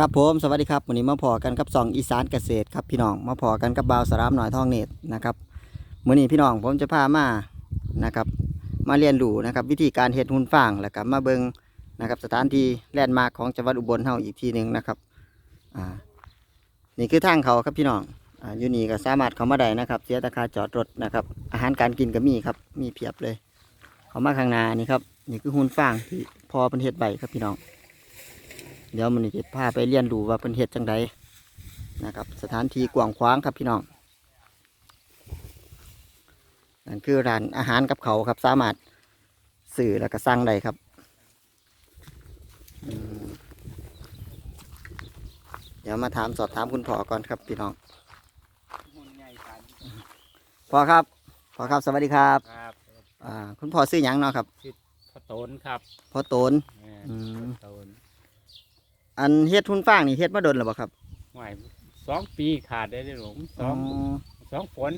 ครับผมสวัสดีครับวันนี้มาพอกันกับสองอีสานเกษตรครับพี่น้องมาพอกันกับบ่าวสารามหน่อยทองเนตรนะครับมื้อนี้พี่น้องผมจะพามานะครับมาเรียนรู้นะครับวิธีการเฮ็ดหุ่นฟางแล้วก็มาเบิงนะครับสถานที่แลนด์มาร์คของจังหวัดอุบลเฮาอีกทีหนึ่งนะครับอ่านี่คือทางเขาครับพี่น้องอ่าอยู่นี่ก็สามารถเข้ามาได้นะครับ เสียราคาจอดรถนะครับ อาหารการกินก็มีครับมีเพียบเลย เขามาข้างหน้านี่ครับนี่คือหุ่นฟางที่พอเป็นเฮ็ดใบครับพี่น้อง เดี๋ยวมันจะพาไปเรียนรู้ว่าเป็นเฮ็ดจังใดนะครับ สถานที่กว้างขวางครับพี่น้องนั่นคือร้านอาหารกับเขาวครับ สามารถสื่อแล้วก็สั่งได้ครับอืมเดี๋ยวมาถามสอบถามคุณพ่อก่อนครับพี่น้องพ่อครับพ่อครับสวัสดีครับครับอ่าคุณพ่อซื้อหยังเนาะครับพ่อโตนครับพ่อโตนแม่อืมพ่อโตน อันเฮ็ดทุนฟางนี่เฮ็ดมาโดนหรือเปล่าครับหวายสองปีขาดได้เลยหลงสองสองฝน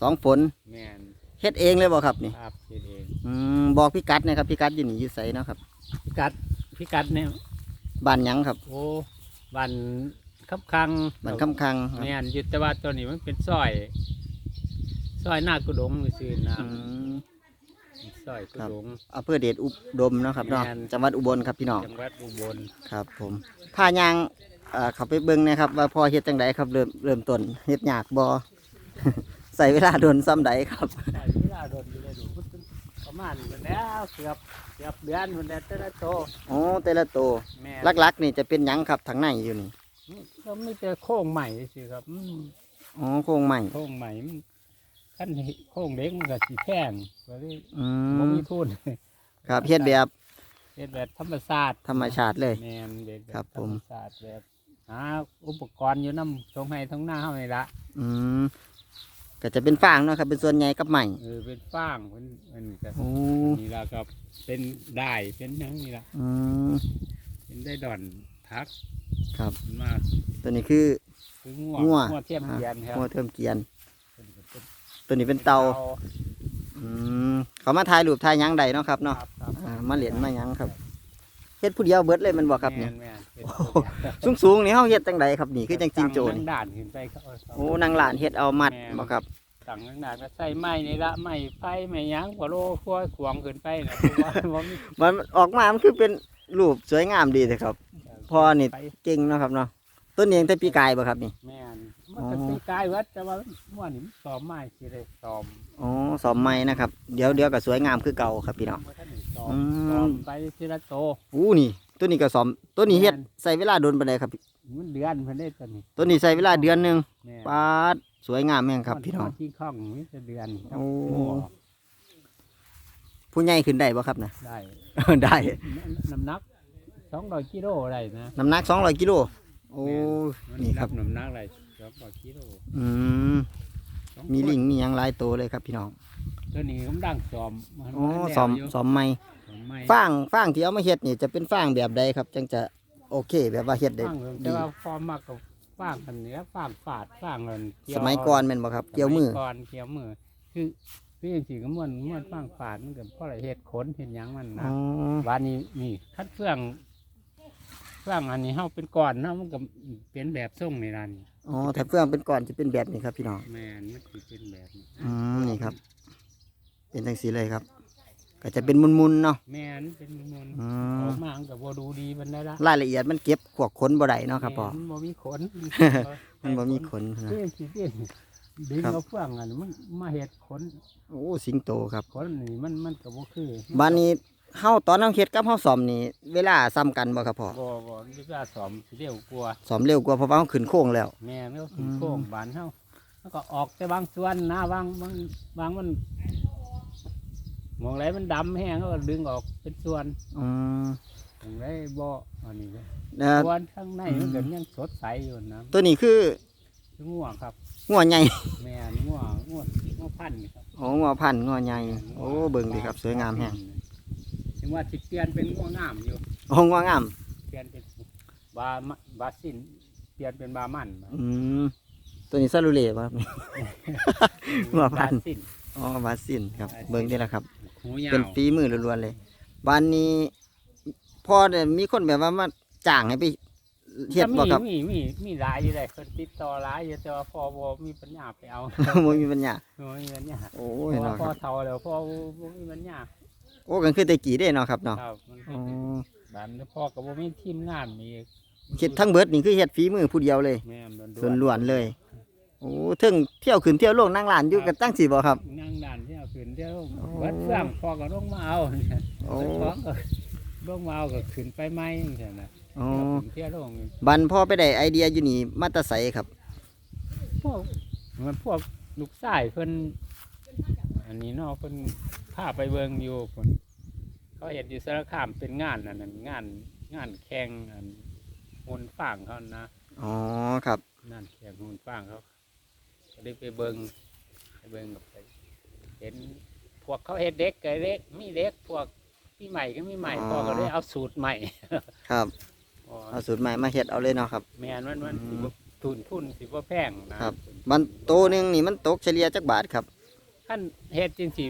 สองฝนแม่นเฮ็ดเองเลยบ่ครับนี่ครับเฮ็ดเองอืมบอกพี่กัดหนะครับพี่กัดอยู่นี่อยู่ไสเนาะครับพิกัดพิกัดเนี่ยบ้านหยังครับโอ้บันคับคังบ้านคำคังครับแม่นอยุตว่าตัวนี้มันเป็นซอยซอยหน้ากุดงซื่อๆน้อืมำ ซอยกุดง อำเภอเดชอุดมเนาะครับเนาะแม่น จังหวัดอุบลครับพี่น้องจังหวัดอุบลครับผมพายางเอ่อเขาไปเบิ่งหนะครับ ว่าพอเฮ็ดจังไดครับเริ่มเริ่มต้นเฮ็ดยากบ่ ใส่เวลาโดนซ้ำใดครับใช่เวลาโดนอยู่เลยหนูประมาณนี้แล้วเกือบเกือบเดือนคนแล้วแต่ละโตโอ้แต่ละตัวแม่หลักๆ นี่จะเป็นหยังครับทางในอยู่นี่ก็ไม่เจอโค้งใหม่สิครับอืมอ๋อโครงใหม่โค้งใหม่มัน ขั้นโค้งเล็กมันก็สีแพงก็เลยอืบ่มมีทุนครับเฮ็ดแบบเฮ็ดแบบธรรมชาติธรรมชาติเลย แมนเฮ็ดแบครับบผธรมรมชาติแบบหาอุปกรณ์อยู่น้ำทงให้ทงหน้าเฮานี่ละอืมก็จะเป็นฟางเนาะครับ เป็นส่วนใหญ่กับใหม่เออเป็นฟางเป็นเป็นก็โอ้นี่ละก็เป็นได้เป็นหยังนี่ละอืม เป็นได้ดอนทักครับ มาตัวนี้คือ คืองัวงัวงัวเทียมเกียนครับ หัวเทิมเกียนเป็นเป็น ตัวนี้เป็นเตาอืมเขามาถ่ายรูปถ่ายหยังใดเนาะครับเนาะครับครับอ่ามาเหรียญมาหยังครับเฮ็ดผู้เดียวเบิดเลยแมันบอกครับเนี่ยแม่นๆเฮ็ดโอ้โห สูงสูงๆนี่เฮาเฮ็ดจังใดครับนี่คือจังจริงโจตั้นี่งด่านขึ้นไปเขาเอาโอ้นางหลานเฮ็ดเอามัดบ่ครับตั้งตั้งด่านก็ใส่ไม้นี่ละไม้ไฟไม้หยังกว่าโลครัวขวางขึ้นไปนะเพราะว่าบ่มีมันออกมามันคือเป็นรูปสวยงามดีเลยครับ พอนี่ไปเก่งเนาะครับเนาะต้นนี้ยังแต่ปีกายบ่ครับนี่แม่นอ๋ มันอก็ตีกายวัดแต่ว่าม่วนนี่มันซ้อมไม้สิได้ซ้อมอ๋อสอมไม้นะครับ เดี๋ยวเดี๋ยวก็สวยงามคือเก่าครับพี่น้อง บ่ทันได้ซ้อมอืมซ้อมไปทีละโต อู้นี่ ตัวนี้ก็สอมตัวนี้เฮ็ดแม่น ใส่เวลาโดนปานใดครับมันเดือนเพิ่นได้ตัวนี้ตัวนี้ใส่เวลาเดือนหนึงแม่นปาดสวยงามแม่งครับพี่น้อง ที่ข้องมีแต่เดือนครับโอ้งัวผู้ใหญ่ขึ้นได้บ่ครับนะ ได้ได้น้ำหนัก200กิโลได้นะ น้ำหนัก200กิโลโอ้มันนี่ครับ น้ำหนักได้200กิโลอืมสองมีคนลิงมีหยังหลายตัวเลยครับพี่น้องตัวนี้ผมดังซ้อมมันอ๋อบ่ทันแล้วสอมยู่สอมไม้ซ้อมไม้ฟางฟางที่เอามาเฮ็ดนี่จะเป็นฟางแบบใดครับ จังจะโอเคแบบว่าเฮ็ดได้ฟางแต่ดีว่าฟอร์มมากกับฟางกันเนี้ยฟางฝาดฟางเงินเกี่สมัยก่อนแม่นบ่ครับ เกี่ยวมือ สก่อนเกี่ยวมือ คือคือจริงๆก็ม่วนม่วนฟางฝาดมันก็เพราะอะไรเฮ็ดขนเห็นหยังมันอ๋นะอวันนี้นี่คัดเฟืองเฟืองอันนี้เฮาเป็นก้อนเนาะมันก็เป็นแบบทรงในร้านนี่ อ๋อถ้าเฟืองเป็นก่อนจะเป็นแบบนี้ครับพี่น้องแม่นมันสิเป็นแบบนี้อืมนี่ครับ เป็นจังสีเลยครับ ก็จะเป็นมุนๆเนาะแม่นเป็นมนอืๆอมอกมามันก็บ่ดูดีปานใดละรายละเอียดมันเก็บขวกขนบ่ได้เนาะครับพ่อ แม่นมันบ่มีขนมันบ่มีขนนะคือสิเป็นดึงครับ เอาเฟืองอันนี้มันมาเฮ็ดขนโอ้สิงโตครับ ขนนี่มันมันก็บ่คือบ้านนี้ เฮาตอนเฮาเฮ็ดกับเฮาซ่อมนี่เวลาซ้ำกันบ่ครับพ่อบ่บ่มีเวลาสอมสิเร็วกว่าซ่อมเร็วกว่าเพราะว่าเฮาขึ้นโค้งแล้ว แม่นก็อืขึ้นมโค้งบานเฮาแล้วก็ออกแต่บางส่วนนะบางบางบางมันมองไรมันดำแห้งก็ดึงออกเป็นส่วนอืมมองไรบ่อันนี้ก็นะส่วนข้างในอืมมันก็ยังสดใสอยู่นะตัวนี้คือคือง่วงครับ งัวใหญ่ แม่นง่วงง่วงง่วงพันธุ์นี่ครับ โอ้งัวพันธุ์งัวใหญ่ โอ้เบิ่งดีครับสวยงามแฮง ถึงว่าสิเปลี่ยนเป็นง่วงงามอยู่โอ้งัวงามเปลี่ยนเป็นบามะบาสินเปลี่ยนเป็นบามันอืมตัวนี้ซาลูเล่ป่ะครับง่วงพันธุ์บาสินอ๋อบาซินครับ เบิ่งนี่แหละครับ หูยาวเป็นฝีมือล้วนๆเลยบ้านนี้พอเนี่ยมีคนแบบว่ามาจ้างให้ไปเฮ็ดบ่ครับ มีมีมีหลายอยู่เลยคนติดต่อหลายอยู่แต่ว่าพ่อบ่มีปัญญาไปเอา บ่มีปัญญาบ่มีปัญญาโอ้เพยราะว่าเนาะพ่คอรับเฒ่าแล้วพ่อบ่มีปัญญา โอ้กันคือแต่กี่ได้เนาะครับเนาะครับมันอ๋อบ้านพ่อก็บ่มีทีมงานอีกเฮ็ดทั้งเบิดนี่คือเฮ็ดฝีมือผู้เดียวเลยแม่นส่วนล้วนเลย โอ้ถึงเที่ยวขึ้นเที่ยวลงนั่งร้านอยู่กันตั้งสิบ่ครับ นั่งด่านที่เอาขึ้นเดี๋ยวโอ้เบิดเฟื่องพ่อก็ลงมาเอาโอ้เบิดของก็ลงมาเอาก็ขึ้นไปใหม่จังซี่นะโอ้เที่ยวลงบันพ่อไปได้ไอเดียอยู่นี่มาแตาไสครับพวกมันพวกลูกชายเพิ่น อันนี้เนาะเพิ่นพาไปเบิ่งอยู่เพิ่นเขาเห็นอยู่สารคามเป็นงานอันนั้นงานงานแข่งอันหุ่นฟางเขานะอ๋อครับงานแข่งหุ่นฟางเขาก็ได้ไปเบิ่งไปเบิ่งกับไปเห็นพวกเขาเห็นเด็กกับเด็กมีเด็กพวกพี่ใหม่ก็มีใหม่อ๋อพ่อก็เลยเอาสูตรใหม่ ครับอ๋อเอาสูตรใหม่มาเฮ็ดเอาเลยเนาะครับแม่นมันมันอืสิมบ่ทุนทุนสิบ่แพงนะครับ มันโตหนึงนี่มันตกเฉลี่ยจักบาทครับ ขั้นเฮ็ดจริงสิ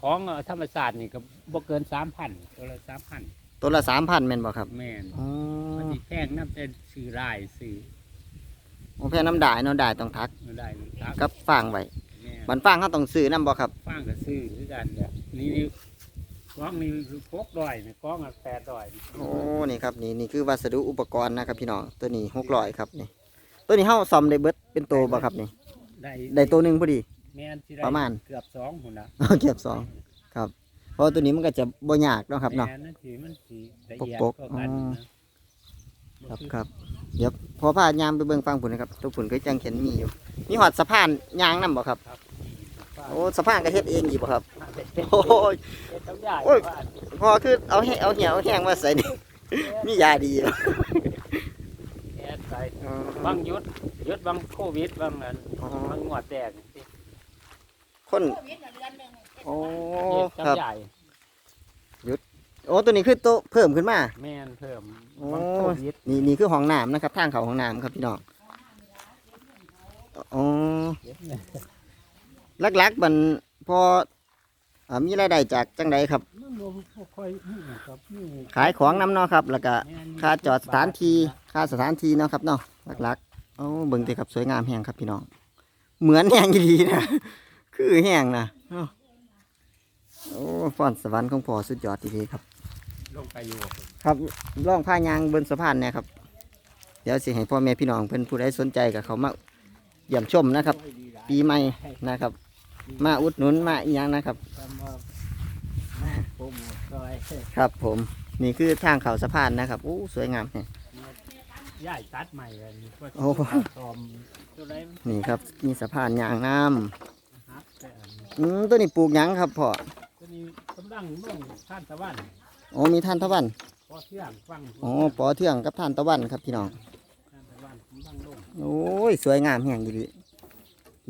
ของเอ่อธรรมศาสตร์นี่ก็บ่เกิน3,000ตัวละ3,000ตัวละ3,000แม่นบ่ครับแม่นอ๋อมันสิแพงนำแต่ซื้อรายซื้อโอ้แพ้น้ำด่ายเนาะด่ายต้องทักมันได้ครับกับฟางไว้แม่นบันฟางเขาต้องซื้อนํบ่ครับฟางก็ซื้อคือกันเนี่ยนี่นี่กล้องนี่คือพกดอยนี่กล้องอะ8ดอยโอ้นี่ครับนี่นี่คือวัสดุอุปกรณ์นะครับพี่น้องตัวนี้600ครับนี่ตัวนี้เฮาซ่อมได้เบิดเป็นโตบ่ครับนี่ได้ได้ตัวหนึงพอดี แม่นสิได้ประมาณ เกือบ2พุ่นน่ะเก็บสองครับ เพราะตัวนี้มันก็จะบ่ยากเนาะครับเนาะ แม่นั่นสิมันสิละเอียดปกๆกว่ากันอ๋อ นะ ครับครับเดี๋ยวพอพายามไปเบิ่งฟังผุนนะครับตัวผุนก็จังเห็นมีอยู่ มีหอดสะพานยางนํบ่ครับ ครับ โอ้สะพานก็เฮ็ดเองอยู่บ่ครับ โอ้ย เฮ็ดต้องใหญ่โอ้ยว่าพอคือเอาแห้เอาเหี่ยวเอาแห้งมาใส่นี่ มียาดีอยู่เฮ็ดไปอ๋อบางหยุดหยุดบางโควิดบางนั้นอ๋อบางงวดแตก คนโอ้เฮ็ดครับจำใหญ่โอ้ตัวนี้คือโตะเพิ่มขึ้นมา แม่นเพิ่มโอ้บางโควิดนี่นี่คือห้องน้ำนะครับ ทางเขาห้องน้ำครับพี่น้องอ๋อเฮ็ดเนี่ยหลักๆมันพออ่ามีรายได้จากจังใดครับ มันบ่ค่อยมีครับมีขายของน้ำเนาะครับ แล้วก็แม่นค่าจอดสถานที่ค่าสถานที่เนาะครับเนาะหลักๆโอ้เบิ่งติครับสวยงามแห้งครับพี่น้อง เหมือนแห้งอีดีนะ คือแห้งนะเนาะโอ้ฟอนสวรรค์ของพ่อสุดยอดทีๆครับลงไปอยู่ครับล่องผ้ายางบนสะพานเนี่ยครับ เดี๋ยวสิให้พ่อแม่พี่น้องเพิ่นผู้ใดสนใจกับเขามาเยี่ยมชมนะครับ ปีใหม่นะครับ มาอุดหนุนมาอีหยังนะครับทำมามาโปรโมทซอยครับผมนี่คือทางเขาสะพานนะครับโอ้สวยงามเนี่ยย้ายตัดใหม่เลยนี่ก็โอ้โหตอมตัวใดมันนี่ครับ มีสะพานยางน้หักแต่ อันนี้ำอืมตัวนี้ปลูกหยังครับพ่อตัวนี้กำลังเมืองท่านตะวันโอ้มีท่านตะวันพอเที่ยงฟังอ๋อปอเทืองกับท่านตะวันครับพี่น้องท่านตะวันกำลังลงโอ้ยสวยงามแห่งดี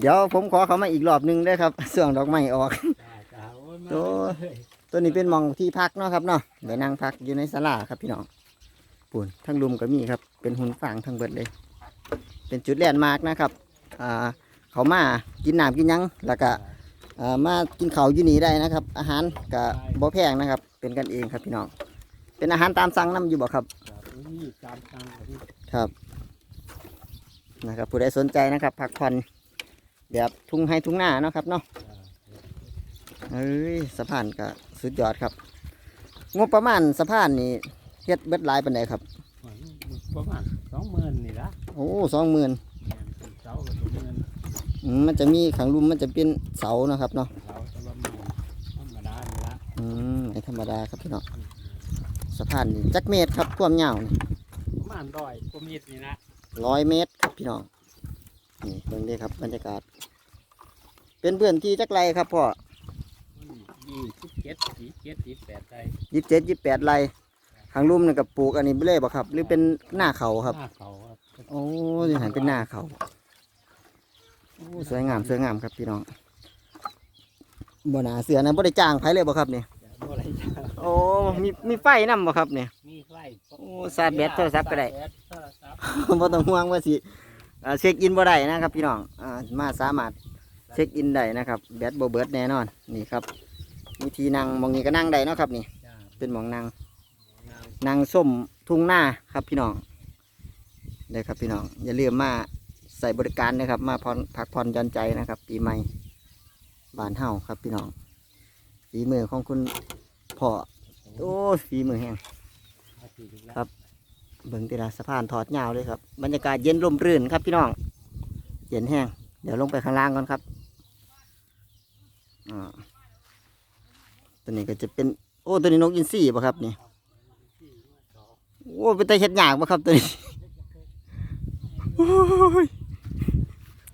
เดี๋ยวผมขอเขามาอีกรอบหนึงได้อครับส่วงดอกไม้ออก จ้าจ้าโอ้ยมาโอ้ เลยตัวนี้เป็นหมองที่พักเนาะครับเนาะเดี๋ยวนั่งพักอยู่ในศาลาครับพี่น้องปุ่นทั้งลุมก็มีครับ เป็นหุ่นฟางทั้งเบิดเลย เป็นจุดแลนด์มาร์กนะครับ อ่า เขามากินน้ำกินหยัง แล้วก็อ่า มากินข้าวอยู่นี่ได้นะครับ อาหารก็บ่แพงนะครับ เป็นกันเองครับพี่น้อง เป็นอาหารตามสั่งน้ำอยู่บ่ครับครับนี่ตามทางของที่ครับนะครับผู้ใดสนใจนะครับพักผ่อนแบบทุ่งให้ทุ่งหน้าเนาะครับเนาะเอ้ยสะพานก็สุดยอดครับ งบประมาณสะพานนี่เฮ็ดเบิดหลายปานใดครับประมาณสองหมื่นนี่ละโอ้สองหมื่นแม่นเป็นเสากับตัวเงิน มันจะมีขังรุมมันจะเป็นเสาเนาะครับเนาะเสาแต่ว่ามันธรรมดานี่ละอืมไม่ธรรมดาครับพี่น้องสะพานนี่จักเมตรครับความยาวนี่ประมาณร้อยกว่าเมตรนี่นะร้อยเมตรครับพี่น้องนี่เบิ่งเด้ครับบรรยากาศ เป็นเพื่อนที่จักไรครับพ่อยี่สิบเจ็ดสี่เจ็ดสี่แปดได้ยี่สิบเจ็ดยี่สิบแปดไรขังรุมนี่กับปลูกอันนี้ไปเลยบ่ครับ หรือเป็นหน้าเขาครับหน้าเขาครับโอ้ยหันเป็นหน้าเขาโอ้ สวยงามสวยงามครับพี่น้องบ่หนาเสือนะบ่ได้จ้างไผเลยบ่ครับนี่จะบ่ได้จ้ะโอ้มีมีไฟนํบ่ครับเนี่ยมีไฟโอ้ชาร์จแบตโทรศัพท์ก็ได้ชาร์จแบตโทรศัพท์บ่ต้องห่วงว่าสิอ่าเช็คอินบ่ได้นะครับ พี่น้องอ่ามาสามารถเช็คอินได้นะครับแบตบ่เบิดแน่นอนนี่ครับมีที่นั่งหมองนี้ก็นั่งได้เนาะครับนี่จ้าเป็นหมองนั่งนางนั่งส้มทุ่งหน้าครับพี่น้องเด้อครับพี่น้องอย่าลืมมา ใส่บริการนะครับ มาพรพักผ่อนย่อนใจนะครับ ปีใหม่บานเฮาครับพี่น้องฝีมือของคุณพ่อโอ้ฝีมือแห้งครับเบิ่งตีละสะพานถอดยาวเลยครับบรรยากาศเย็นร่มรื่นครับพี่น้องเย็นแห้งเดี๋ยวลงไปข้างล่างก่อนครับอ่าตัวนี้ก็จะเป็น โอ้ตัวนี้นกอินทรีป่ะครับนี่โอ้เป็นตาเห็ดหยากป่ะครับตัวนี้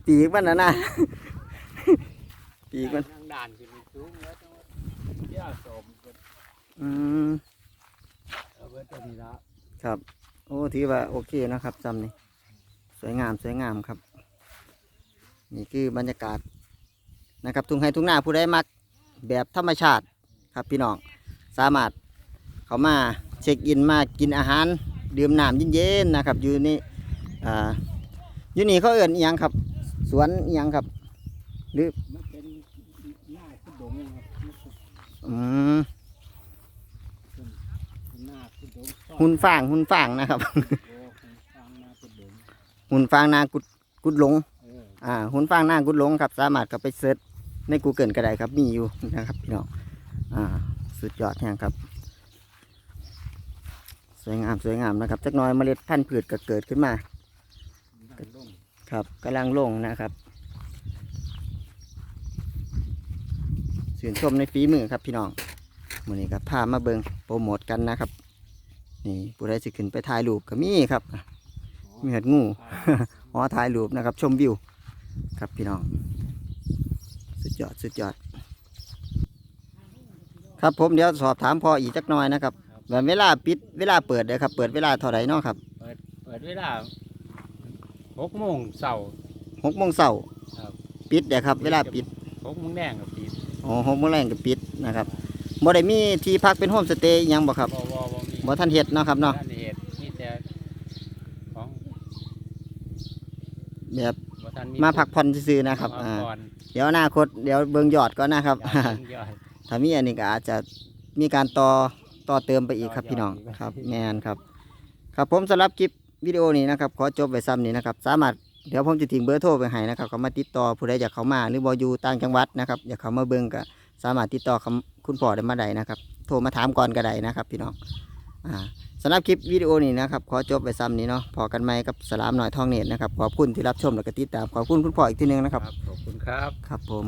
ปีกมันนะนะปีกมันทางด่านขึ้นไปสูงแล้วต้องย่าสมเบิดอืมเอาเบิดตัวนี้ละครับ โอ้ถือว่าโอเคนะครับจำนี่สวยงามสวยงามครับ นี่คือบรรยากาศนะครับทุ่งไห้ทุ่งนาผู้ใดมักแบบธรรมชาติครับพี่น้องสามารถเขามาเช็คอินมากินอาหาร ดื่มน้ำเย็นๆนะครับอยู่นี่อ่าอยู่นี่เขาเอื่นอหยังครับ สวนอหยังครับมันเป็นหน้าขึ้นดงครับมันเป็นอืมหน้าขึ้นดงซ่อนหุ่นฟางหุ่นฟางนะครับโอ้ฟังหน้าขึ้นดงหุ่นฟางนากุดกุดหลงเอออ่าหุ่นฟางหน้ากุดหลงครับ สามารถเข้าไปเซิร์ชใน Google ก็ได้ครับ มีอยู่นะครับพี่น้องอ่าสุดยอดแห่งครับ สวยงามสวยงามนะครับจักหน้อยเมล็ดพันธุ์พืชก็เกิดขึ้นมาดังดง ครับกำลังลงนะครับสื่นชมในฝีมือครับพี่น้องมือนี้ครับพามาเบิงโปรโมทกันนะครับ นี่ผู้ใดสิขึ้นไปถ่ายรูปก็มีครับ มีเห็ดงูหอถ่ายรูปนะครับ ชมวิว ครับพี่น้อง สุดยอดสุดยอด ครับผมเดี๋ยวสอบถามพออีกจักหน่อยนะครับแบบเวลาปิดเวลาเปิดเลยครับ เปิดเวลาเท่าไหร่เนาะครับ เปิดเปิดเวลา หกโมงเสาร์ หกโมงเช้าครับ ปิดเดี๋ยวครับ เวลาปิดหกโมงแดงกับปิดอ๋อหกโมงแรงก็ปิดนะครับบ่ได้มีที่พักเป็นโฮมสเตย์อิหยังบ่ครับบ่บ่บ่มีบ่ท่านเฮ็ดเนาะครับเนาะบ่ทัเหตุมีแต่ของแบบบ่ทันมาพักผ่อนซื่อๆนะครับมาอ่าก่อนเดี๋ยวอนาคตเดี๋ยวเบิ่งยอดก่อนนะครับ อยากกินยอดถ้ามีอันนี้ก็อาจจะมีการต่อต่อเติมไปอีกครับต่อยอดพี่น้องอีกครับ แมนครับ ครับผมสำหรับคลิป วิดีโอนี้นะครับขอจบไว้ซ้ำนี้นะครับสามารถเดี๋ยวผมจะทิ้งเบอร์โทรไปให้นะครับเขามาติดต่อผู้ใดอยากเข้ามาหรือบอยู่ต่างจังหวัดนะครับอยากเข้ามาเบิ่งก็สามารถติดต่อคำคุณพ่อได้มาได้นะครับ โทรมาถามก่อนก็ได้นะครับ พี่น้องอ่าสำหรับคลิปวิดีโอนี้นะครับขอจบไปซ้ำนี้เนาะพอกันไหมกับสลามหน่อยทองเน็ตนะครับขอบคุณที่รับชมและก็ติดตามขอบคุณคุณพ่ออีกทีหนึงนะครับ ขอบคุณครับครับผม